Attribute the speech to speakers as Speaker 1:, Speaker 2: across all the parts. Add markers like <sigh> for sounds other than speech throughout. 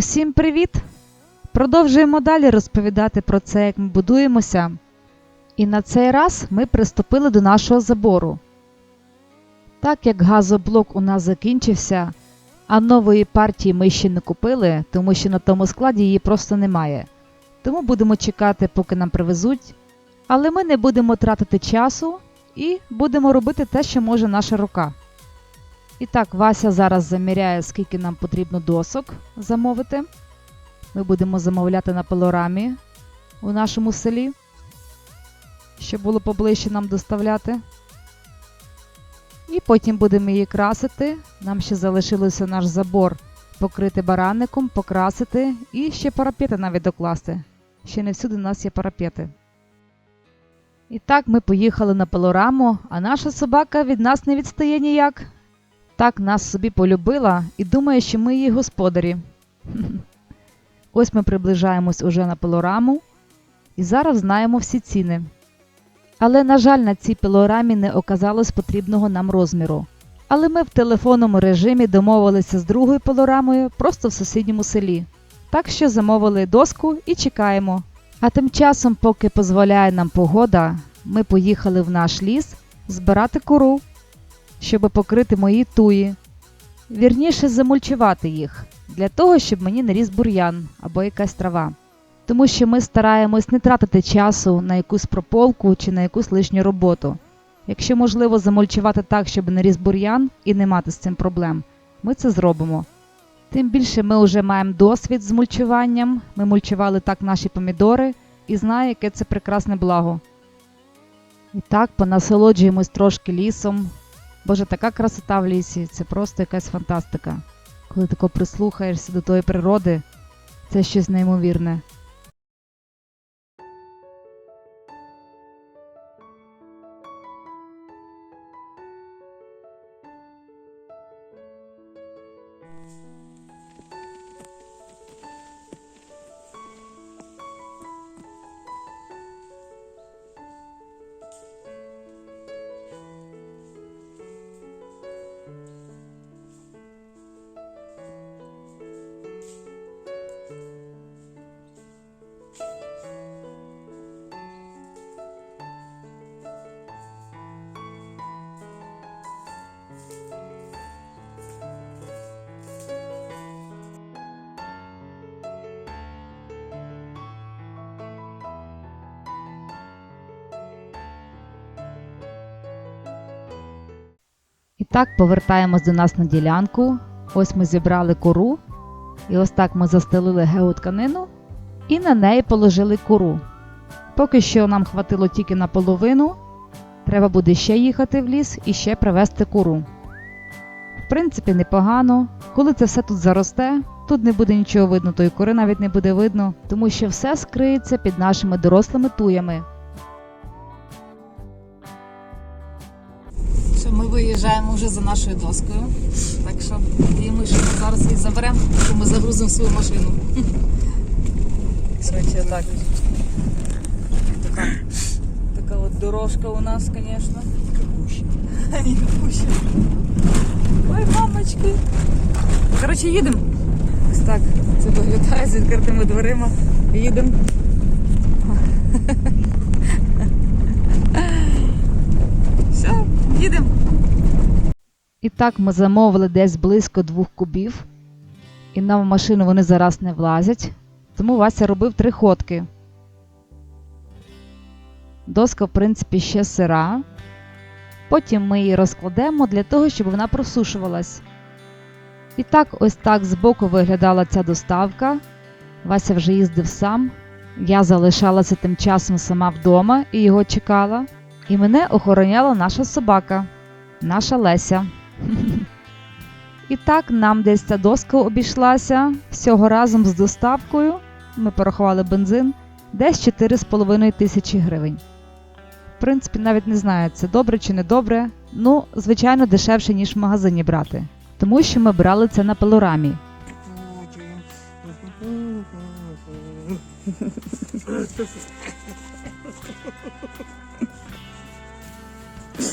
Speaker 1: Усім привіт! Продовжуємо далі розповідати про це, як ми будуємося. І на цей раз ми приступили до нашого забору. Так як газоблок у нас закінчився, а нової партії ми ще не купили, тому що на тому складі її просто немає. Тому будемо чекати, поки нам привезуть. Але ми не будемо тратити часу і будемо робити те, що може наша рука. І так, Вася зараз заміряє, скільки нам потрібно досок замовити. Ми будемо замовляти на пилорамі у нашому селі, щоб було поближче нам доставляти. І потім будемо її красити. Нам ще залишилося наш забор покрити баранником, покрасити і ще парапети навіть докласти. Ще не всюди у нас є парапети. І так ми поїхали на пилораму, а наша собака від нас не відстає ніяк. Так нас собі полюбила і думає, що ми її господарі. <laughs> Ось ми приближаємось уже на пилораму і зараз знаємо всі ціни. Але, на жаль, на цій пилорамі не оказалось потрібного нам розміру. Але ми в телефонному режимі домовилися з другою пилорамою просто в сусідньому селі. Так що замовили доску і чекаємо. А тим часом, поки дозволяє нам погода, ми поїхали в наш ліс збирати кору, щоб покрити мої туї. Вірніше замульчувати їх для того, щоб мені не ріс бур'ян або якась трава. Тому що ми стараємось не тратити часу на якусь прополку чи на якусь лишню роботу. Якщо можливо замульчувати так, щоб не ріс бур'ян і не мати з цим проблем, ми це зробимо. Тим більше ми вже маємо досвід з мульчуванням, ми мульчували так наші помідори і знаю, яке це прекрасне благо. І так, понасолоджуємось трошки лісом. Боже, така красота в лісі, це просто якась фантастика. Коли тако прислухаєшся до тої природи, це щось неймовірне. Так повертаємось до нас на ділянку. Ось ми зібрали кору. І ось так ми застелили геотканину і на неї положили кору. Поки що нам хватило тільки на половину. Треба буде ще їхати в ліс і ще привезти куру. В принципі, непогано. Коли це все тут заросте, тут не буде нічого видно, тої кори навіть не буде видно, тому що все скриється під нашими дорослими туями.
Speaker 2: Виїжджаємо вже за нашою доскою. Так що надіємося, що ми зараз її заберемо, що ми загрузимо свою машину. Коротше, так. Така, така от дорожка у нас, звісно. Ой, мамочки. Коротше, їдемо. Ось так. Це виглядає з відкритими дверима. Їдемо. Все, їдемо.
Speaker 1: І так ми замовили десь близько двох кубів, і нам в машину вони зараз не влазять, тому Вася робив три ходки. Доска, в принципі, ще сира. Потім ми її розкладемо для того, щоб вона просушувалась. І так, ось так збоку виглядала ця доставка. Вася вже їздив сам. Я залишалася тим часом сама вдома і його чекала. І мене охороняла наша собака, наша Леся. І так нам десь ця доска обійшлася всього разом з доставкою. Ми порахували бензин десь 4,5 тисячі гривень. В принципі, навіть не знаю, це добре чи не добре. Ну, звичайно, дешевше, ніж в магазині брати. Тому що ми брали це на пилорамі.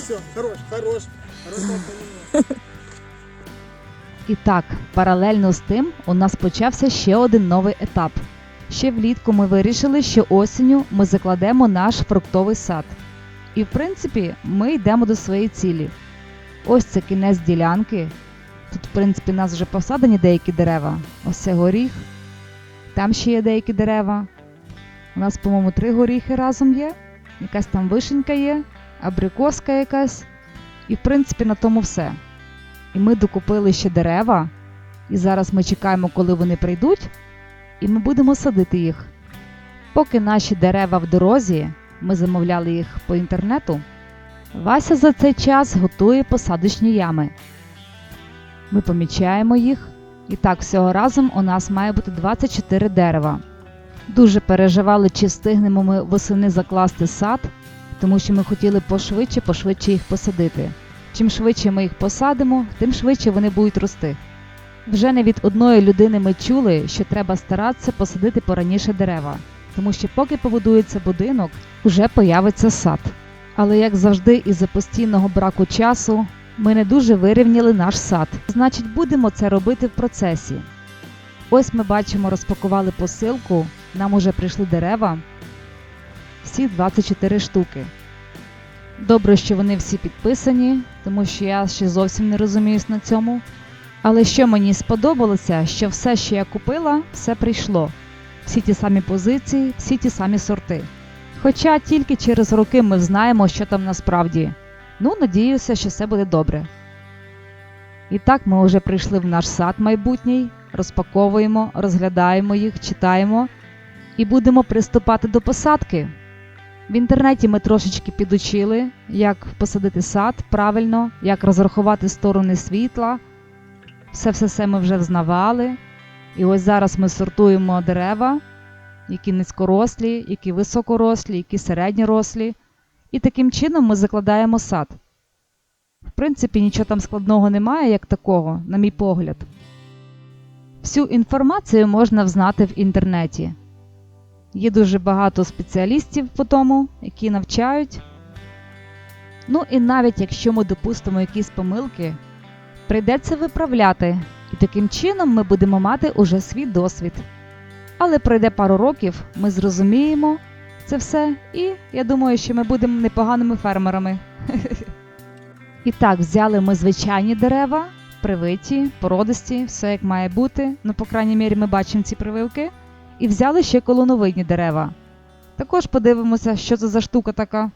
Speaker 3: Все, хорош, хорош. Хорошо.
Speaker 1: І так, паралельно з тим у нас почався ще один новий етап. Ще влітку ми вирішили, що осінню ми закладемо наш фруктовий сад. І в принципі ми йдемо до своєї цілі. Ось це кінець ділянки. Тут, в принципі, нас вже посадені деякі дерева. Ось це горіх. Там ще є деякі дерева. У нас, по-моєму, три горіхи разом є. Якась там вишенька є, абрикоска якась. І в принципі на тому все. І ми докупили ще дерева, і зараз ми чекаємо, коли вони прийдуть, і ми будемо садити їх. Поки наші дерева в дорозі, ми замовляли їх по інтернету. Вася за цей час готує посадочні ями. Ми помічаємо їх, і так всього разом у нас має бути 24 дерева. Дуже переживали, чи встигнемо ми восени закласти сад, тому що ми хотіли пошвидше, пошвидше їх посадити. Чим швидше ми їх посадимо, тим швидше вони будуть рости. Вже не від одної людини ми чули, що треба старатися посадити пораніше дерева, тому що поки побудується будинок, уже появиться сад. Але як завжди, із-за постійного браку часу ми не дуже вирівняли наш сад. Значить, будемо це робити в процесі. Ось ми бачимо, розпакували посилку, нам уже прийшли дерева. Всі 24 штуки. Добре, що вони всі підписані, тому що я ще зовсім не розуміюсь на цьому. Але що мені сподобалося, що все, що я купила, все прийшло. Всі ті самі позиції, всі ті самі сорти. Хоча тільки через роки ми знаємо, що там насправді. Ну, надіюся, що все буде добре. І так ми вже прийшли в наш сад майбутній, розпаковуємо, розглядаємо їх, читаємо і будемо приступати до посадки. В інтернеті ми трошечки підучили, як посадити сад правильно, як розрахувати сторони світла. Все все все ми вже взнавали. І ось зараз ми сортуємо дерева, які низькорослі, які високорослі, які середньорослі. І таким чином ми закладаємо сад. В принципі, нічого там складного немає, як такого, на мій погляд. Всю інформацію можна взнати в інтернеті. Є дуже багато спеціалістів по тому, які навчають. Ну і навіть якщо ми допустимо якісь помилки, прийдеться виправляти, і таким чином ми будемо мати уже свій досвід. Але пройде пару років, ми зрозуміємо це все, і я думаю, що ми будемо непоганими фермерами. <laughs> І так, взяли ми звичайні дерева, привиті, породисті, все як має бути. Ну, по крайній мірі, ми бачимо ці прививки. І взяли ще колоновидні дерева. Також подивимося, що це за штука така.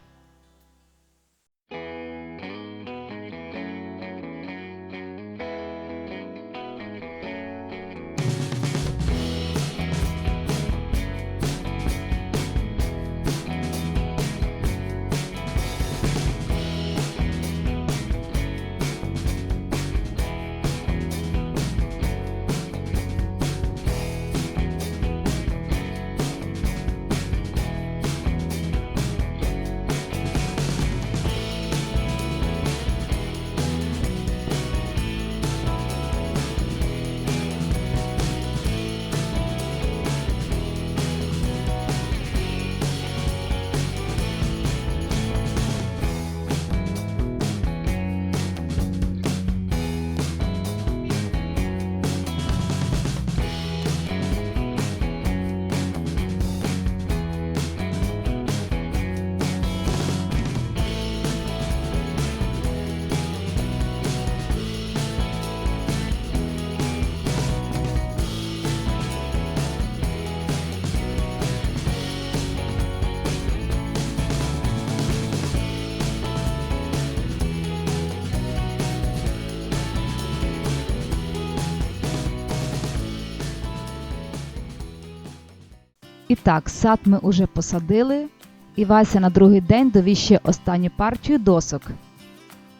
Speaker 1: І так, сад ми уже посадили, і Вася на другий день довіз ще останню партію досок.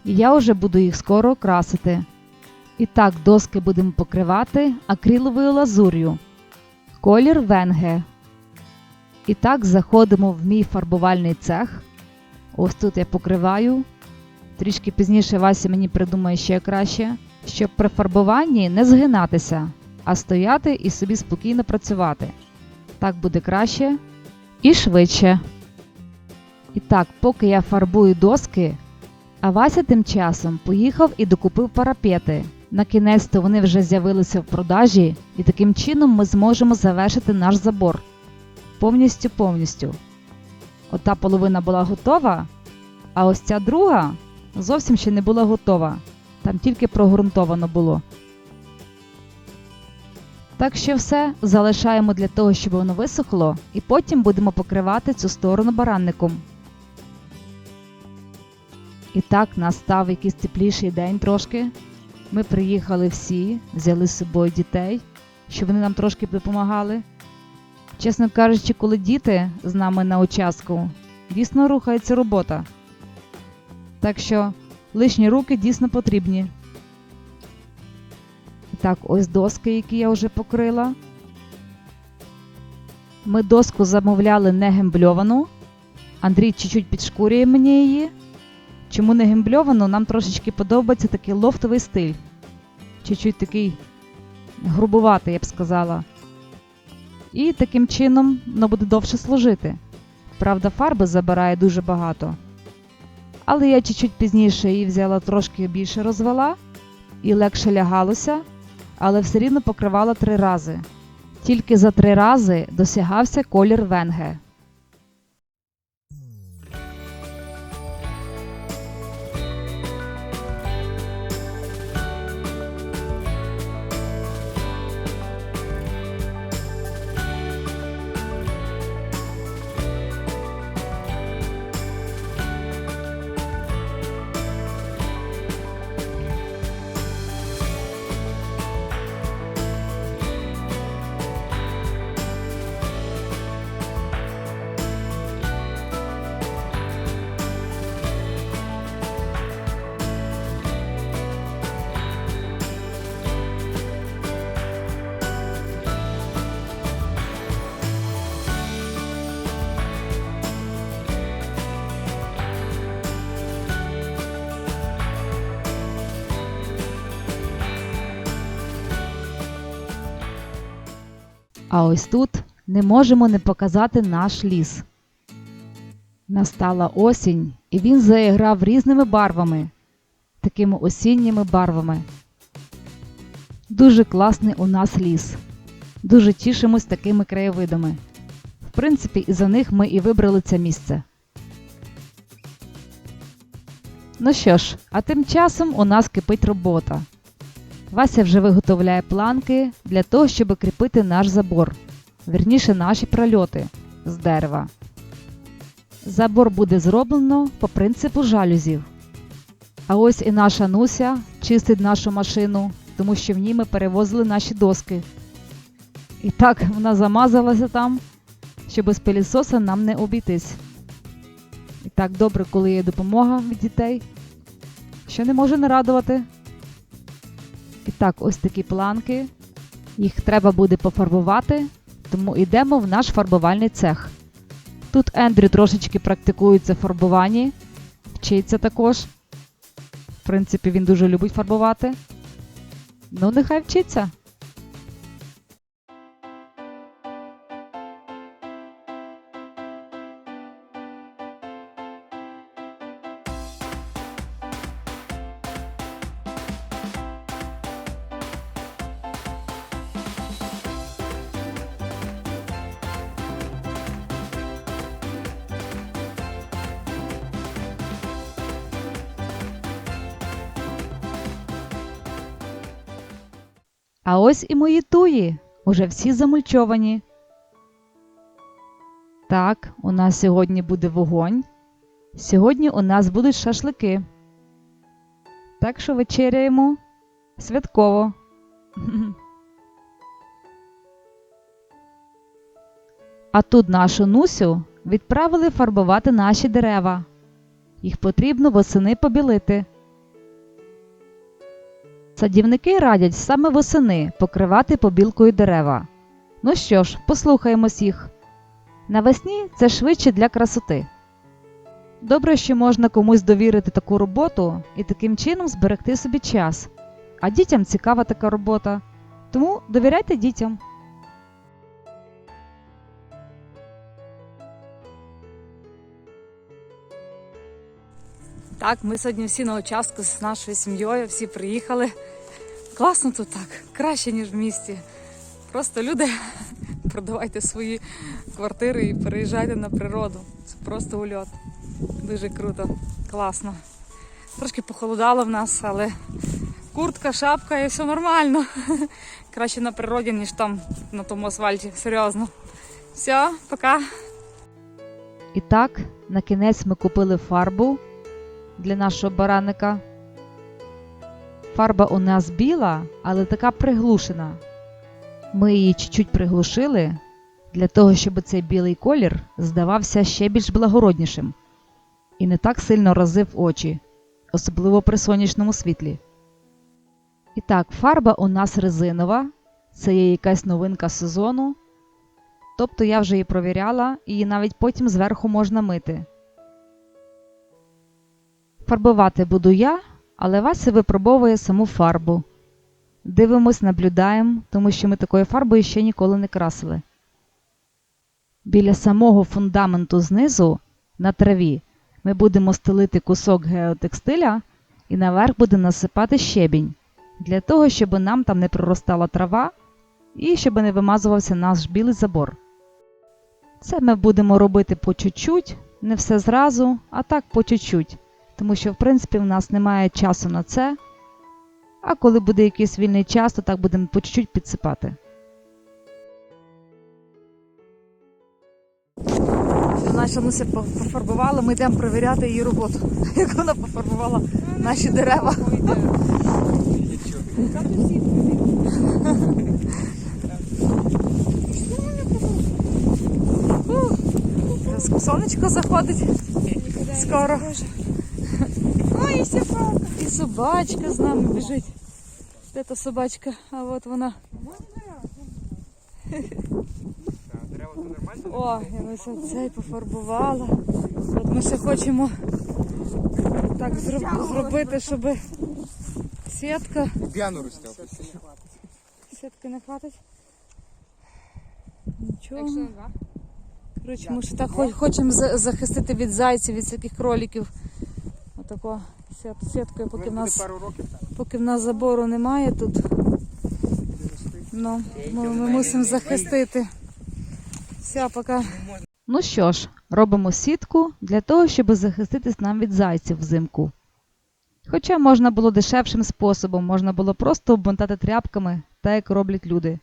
Speaker 1: І я вже буду їх скоро красити. І так, доски будемо покривати акриловою лазур'ю. Колір венге. І так заходимо в мій фарбувальний цех. Ось тут я покриваю. Трішки пізніше Вася мені придумає ще краще, щоб при фарбуванні не згинатися, а стояти і собі спокійно працювати. Так буде краще і швидше. І так, поки я фарбую доски, а Вася тим часом поїхав і докупив парапети, На кінець то вони вже з'явилися в продажі, і таким чином ми зможемо завершити наш забор повністю повністю. Ота половина була готова, а ось ця друга зовсім ще не була готова. Там тільки прогрунтовано було. Так що все залишаємо для того, щоб воно висохло, і потім будемо покривати цю сторону баранником. І так настав якийсь тепліший день трошки. Ми приїхали всі, взяли з собою дітей, щоб вони нам трошки допомагали. Чесно кажучи, коли діти з нами на участку, дійсно рухається робота. Так що лишні руки дійсно потрібні. Так, ось доски, які я вже покрила. Ми доску замовляли не гембльовану. Андрій чуть-чуть підшкурює мені її. Чому не гембльовану? Нам трошечки подобається такий лофтовий стиль. Чуть-чуть такий грубуватий, я б сказала. І таким чином воно буде довше служити. Правда, фарби забирає дуже багато. Але я чуть-чуть пізніше її взяла трошки більше розвела і легше лягалося, але все рівно покривала три рази. Тільки за три рази досягався колір венге. А ось тут не можемо не показати наш ліс. Настала осінь, і він заіграв різними барвами, такими осінніми барвами. Дуже класний у нас ліс. Дуже тішимось такими краєвидами. В принципі, і за них ми і вибрали це місце. Ну що ж, а тим часом у нас кипить робота. Вася вже виготовляє планки для того, щоб кріпити наш забор, вірніше наші прольоти з дерева. Забор буде зроблено по принципу жалюзів. А ось і наша Нуся чистить нашу машину, тому що в ній ми перевозили наші доски. І так вона замазалася там, що без пилісоса нам не обійтись. І так добре, коли є допомога від дітей, що не може не радувати. І так, ось такі планки. Їх треба буде пофарбувати, тому йдемо в наш фарбувальний цех. Тут Ендрю трошечки практикується в фарбуванні, вчиться також. В принципі, він дуже любить фарбувати. Ну, нехай вчиться. А ось і мої туї, уже всі замульчовані. Так, у нас сьогодні буде вогонь. Сьогодні у нас будуть шашлики. Так що вечеряємо святково. <laughs> А тут нашу Нусю відправили фарбувати наші дерева. Їх потрібно восени побілити. Садівники радять саме восени покривати побілкою дерева. Ну що ж, послухаємось їх. Навесні це швидше для красоти. Добре, що можна комусь довірити таку роботу і таким чином зберегти собі час. А дітям цікава така робота. Тому довіряйте дітям.
Speaker 2: Так, ми сьогодні всі на участку з нашою сім'єю, всі приїхали.
Speaker 1: Класно тут так, краще, ніж в місті. Просто люди, <laughs> продавайте свої квартири і переїжджайте на природу. Це просто ульот. Дуже круто, класно. Трошки похолодало в нас, але куртка, шапка і все нормально. <laughs> Краще на природі, ніж там на тому асфальті. Серйозно. Все, пока.
Speaker 4: І так, на кінець ми купили фарбу для нашого бараника. Фарба у нас біла, але така приглушена. Ми її чуть-чуть приглушили для того, щоб цей білий колір здавався ще більш благороднішим і не так сильно разив очі, особливо при сонячному світлі. І так, фарба у нас резинова, це є якась новинка сезону. Тобто я вже її провіряла, і її навіть потім зверху можна мити. Фарбувати буду я, але Вася випробовує саму фарбу. Дивимось, наблюдаємо, тому що ми такою фарбою ще ніколи не красили. Біля самого фундаменту знизу на траві ми будемо стелити кусок геотекстиля і наверх буде насипати щебінь для того, щоб нам там не проростала трава і щоб не вимазувався наш білий забор. Це ми будемо робити по чуть-чуть, не все зразу, а так по чуть-чуть, тому що, в принципі, в нас немає часу на це. А коли буде якийсь вільний час, то так будемо по чуть-чуть підсипати.
Speaker 1: Наша Нуся пофарбувала, ми йдемо перевіряти її роботу. <laughs> Як вона пофарбувала наші дерева. Сонечко заходить скоро. Ой, і собака. І собачка з нами біжить. Де та собачка? А от вона.
Speaker 5: Дерева нормально?
Speaker 1: О, я ось цей пофарбувала. От ми ще хочемо так зроб- зробити, щоб сітка. Сітки не хватить. Нічого. Коротше, ми ще так хочемо захистити від зайців, від всяких кроліків. Отако сіткою, поки в нас, поки в нас забору немає тут. Ну, ми, ми мусимо захистити. Все, пока.
Speaker 4: Ну що ж, робимо сітку для того, щоб захиститись нам від зайців взимку. Хоча можна було дешевшим способом, можна було просто обмотати тряпками, так як роблять люди.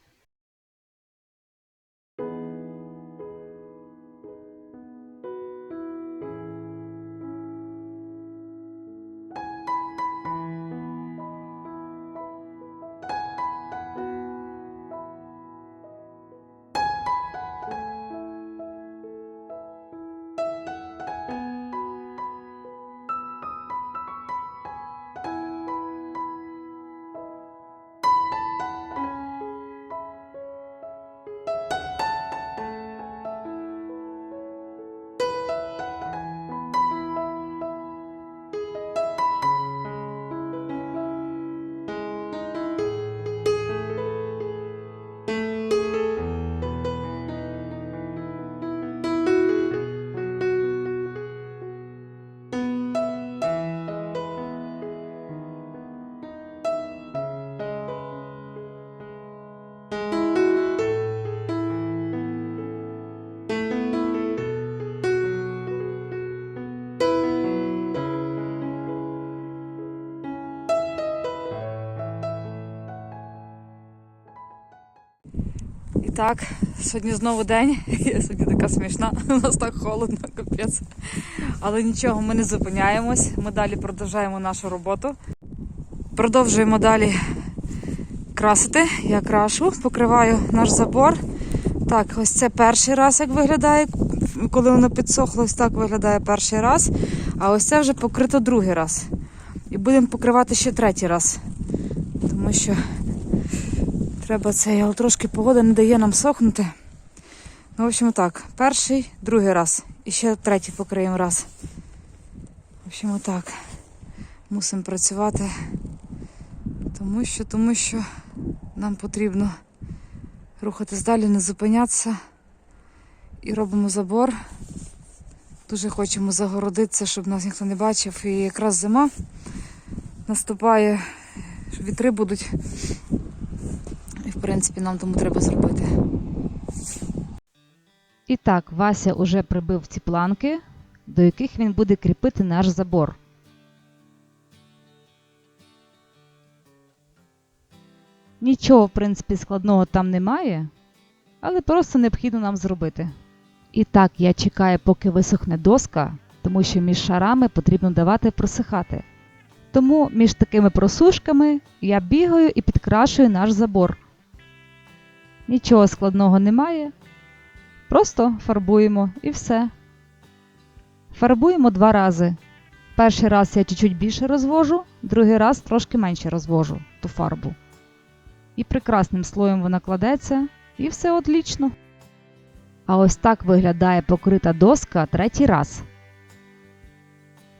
Speaker 1: Так, сьогодні знову день. <laughs> Я сьогодні така смішна, <laughs> у нас так холодно, капець. Але нічого, ми не зупиняємось. Ми далі продовжуємо нашу роботу. Продовжуємо далі красити. Я крашу, покриваю наш забор. Так, ось це перший раз, як виглядає, коли воно підсохло, ось так виглядає перший раз. А ось це вже покрито другий раз. І будемо покривати ще третій раз. Тому що Треба це, але трошки погода не дає нам сохнути. Ну, в общем, так. Перший, другий раз. І ще третій покриємо раз. В общем, так. Мусимо працювати. Тому що, тому що нам потрібно рухатись далі, не зупинятися. І робимо забор. Дуже хочемо загородитися, щоб нас ніхто не бачив. І якраз зима наступає,
Speaker 2: що вітри будуть. Принципі, нам тому треба зробити.
Speaker 1: І так, Вася уже прибив ці планки, до яких він буде кріпити наш забор. Нічого, в принципі, складного там немає, але просто необхідно нам зробити. І так, я чекаю, поки висохне доска, тому що між шарами потрібно давати просихати. Тому між такими просушками я бігаю і підкрашую наш забор. Нічого складного немає. Просто фарбуємо і все. Фарбуємо два рази. Перший раз я чуть-чуть більше розвожу, другий раз трошки менше розвожу ту фарбу. І прекрасним слоєм вона кладеться, і все отлічно. А ось так виглядає покрита доска третій раз.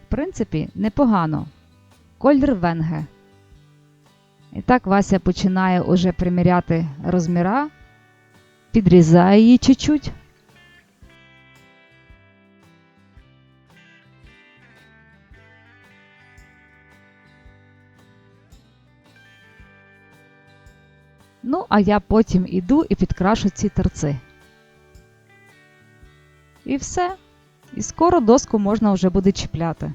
Speaker 1: В принципі, непогано. Колір венге. І так Вася починає уже приміряти розміра, підрізає її чуть-чуть. Ну, а я потім іду і підкрашу ці торци. І все. І скоро доску можна вже буде чіпляти.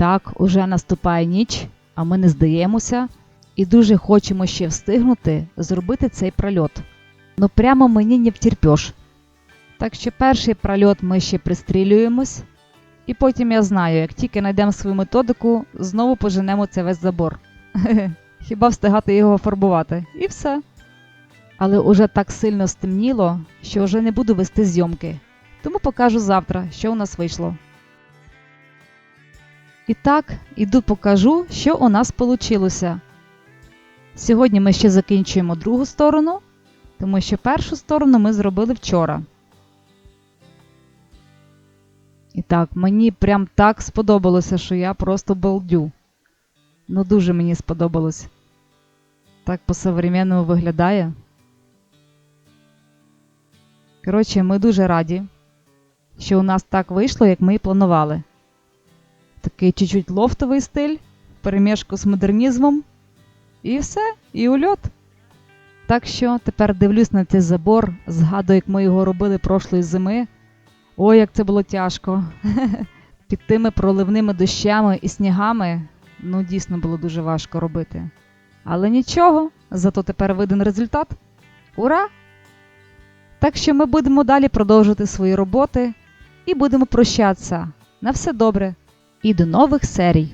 Speaker 1: Так, уже наступає ніч, а ми не здаємося і дуже хочемо ще встигнути зробити цей прольот. Ну прямо мені не втерпеш. Так що перший прольот ми ще пристрілюємось, і потім я знаю, як тільки знайдемо свою методику, знову поженемо це весь забор. <laughs> Хіба встигати його фарбувати? І все. Але уже так сильно стемніло, що вже не буду вести зйомки. Тому покажу завтра, що у нас вийшло. І так, іду покажу, що у нас вийшло. Сьогодні ми ще закінчуємо другу сторону, тому що першу сторону ми зробили вчора. І так, мені прям так сподобалося, що я просто балдю. Ну, дуже мені сподобалось. Так по-современному виглядає. Коротше, ми дуже раді, що у нас так вийшло, як ми і планували. Такий чуть-чуть лофтовий стиль, перемішку з модернізмом. І все, і ульот. Так що тепер дивлюсь на цей забор, згадую, як ми його робили прошлої зими. Ой, як це було тяжко. <laughs> Під тими проливними дощами і снігами, ну, дійсно було дуже важко робити. Але нічого, зато тепер виден результат. Ура! Так що ми будемо далі продовжувати свої роботи і будемо прощатися. На все добре! І до нових серій!